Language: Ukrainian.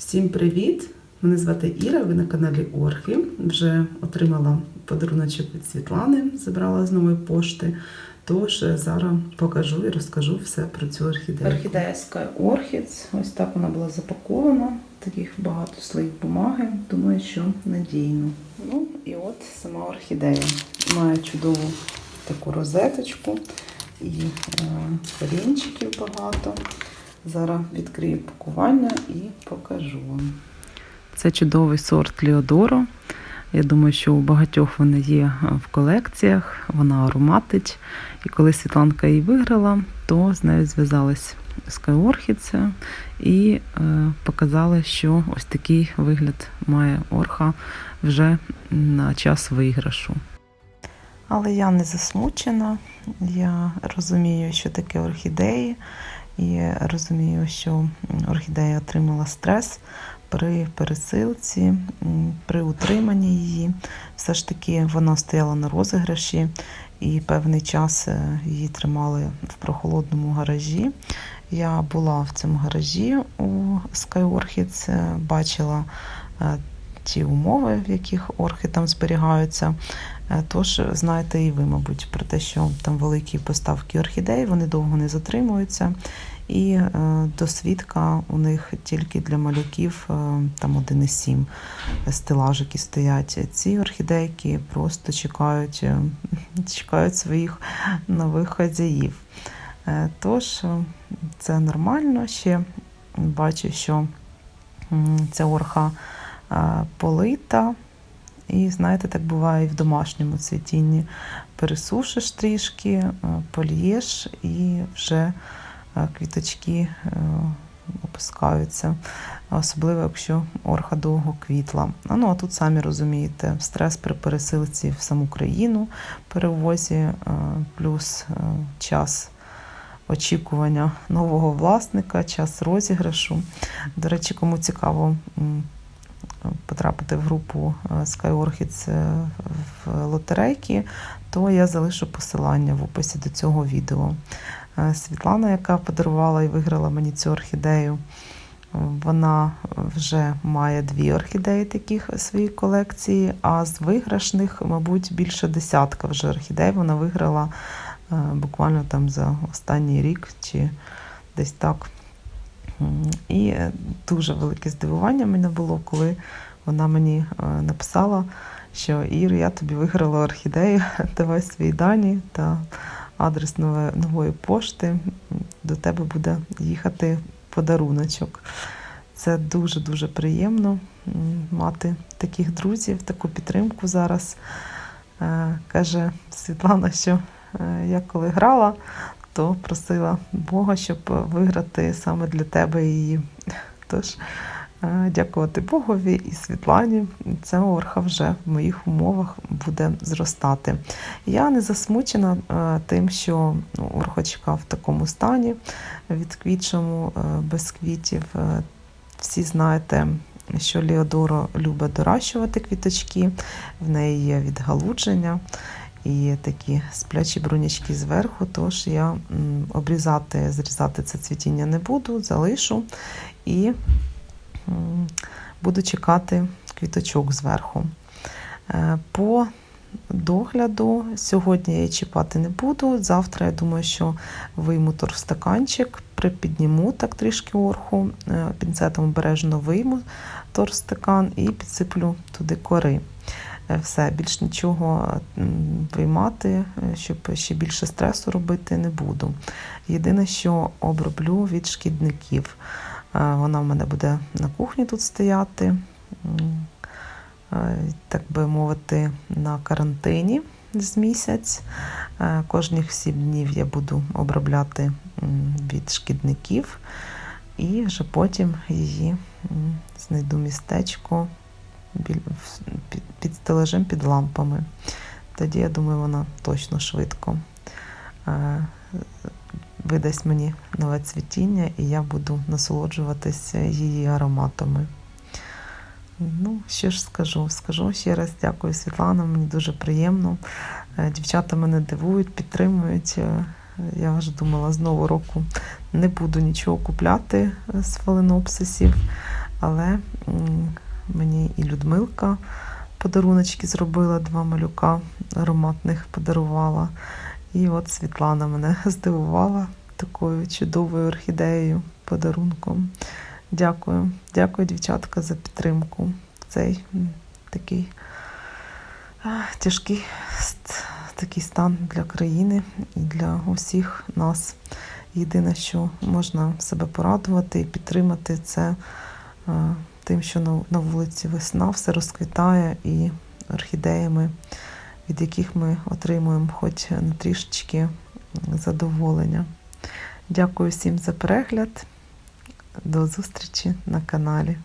Всім привіт! Мене звати Іра, ви на каналі Орхи. Вже отримала подаруночок від Світлани, забрала з нової пошти. Тож е, зараз покажу і розкажу все про цю орхідею. Орхідея Sky Orchids. Ось так вона була запакована. Таких багато слоїв бумаги. Думаю, що надійно. Ну і от сама орхідея. Має чудову таку розеточку і е, корінчиків багато. Зараз відкрию пакування і покажу вам. Це чудовий сорт Ліодоро. Я думаю, що у багатьох вони є в колекціях, вона ароматить. І коли Світланка її виграла, то з нею зв'язались Sky Orchids і е, показали, що ось такий вигляд має орха вже на час виграшу. Але я не засмучена. Я розумію, що таке орхідеї, і розумію, що орхідея отримала стрес при пересилці, при утриманні її. Все ж таки вона стояла на розіграші, і певний час її тримали в прохолодному гаражі. Я була в цьому гаражі у Sky Orchids, бачила ті умови, в яких орхи там зберігаються. Тож знаєте і ви, мабуть, про те, що там великі поставки орхідей, вони довго не затримуються. І е, досвідка у них тільки для малюків е, там 1,7 стелажики стоять. Ці орхідейки просто чекають, е, чекають своїх нових хазяїв. Е, тож це нормально ще. Бачу, що ця орха е, полита. І знаєте, так буває і в домашньому цвітінні. Пересушиш трішки, е, польєш і вже квіточки опускаються, особливо, якщо орха довго квітла. Ну, а тут самі розумієте, стрес при пересилці в саму країну перевозі, плюс час очікування нового власника, час розіграшу. До речі, кому цікаво потрапити в групу Sky Orchids в лотерейки, то я залишу посилання в описі до цього відео. Світлана, яка подарувала і виграла мені цю орхідею, вона вже має дві орхідеї таких у своїй колекції, а з виграшних, мабуть, більше десятка вже орхідей вона виграла буквально там за останній рік чи десь так. І дуже велике здивування мене було, коли вона мені написала, що Ір, я тобі виграла орхідею, давай свої дані та адрес нової пошти. До тебе буде їхати подаруночок. Це дуже-дуже приємно мати таких друзів, таку підтримку зараз. Каже Світлана, що я коли грала, то просила Бога, щоб виграти саме для тебе її. Тож, дякувати Богові і Світлані, ця орха вже в моїх умовах буде зростати. Я не засмучена тим, що ну, орхочка в такому стані, відквітчому, без квітів. Всі знаєте, що Леодоро любить доращувати квіточки, в неї є відгалудження і такі сплячі брунячки зверху, тож я обрізати, зрізати це цвітіння не буду, залишу і буду чекати квіточок зверху. По догляду сьогодні я чіпати не буду. Завтра, я думаю, що вийму торстаканчик, припідніму так трішки орху, пінцетом обережно вийму торстакан і підсиплю туди кори. Все, більш нічого виймати, щоб ще більше стресу робити не буду. Єдине, що оброблю від шкідників. Вона в мене буде на кухні тут стояти, так би мовити, на карантині з місяць. Кожних сім днів я буду обробляти від шкідників, і вже потім її знайду містечко під стележем під лампами. Тоді, я думаю, вона точно швидко видасть мені нове цвітіння, і я буду насолоджуватися її ароматами. Ну, що ж скажу? Скажу ще раз дякую, Світлана, мені дуже приємно. Дівчата мене дивують, підтримують. Я вже думала, з нового року не буду нічого купляти з фаленопсисів. Але мені і Людмилка подаруночки зробила, два малюка ароматних подарувала. І от Світлана мене здивувала такою чудовою орхідеєю, подарунком. Дякую. Дякую, дівчатка, за підтримку цей такий тяжкий такий стан для країни і для усіх нас. Єдине, що можна себе порадувати і підтримати, це тим, що на, вулиці весна все розквітає і орхідеями, від яких ми отримуємо хоч трішечки задоволення. Дякую всім за перегляд. До зустрічі на каналі.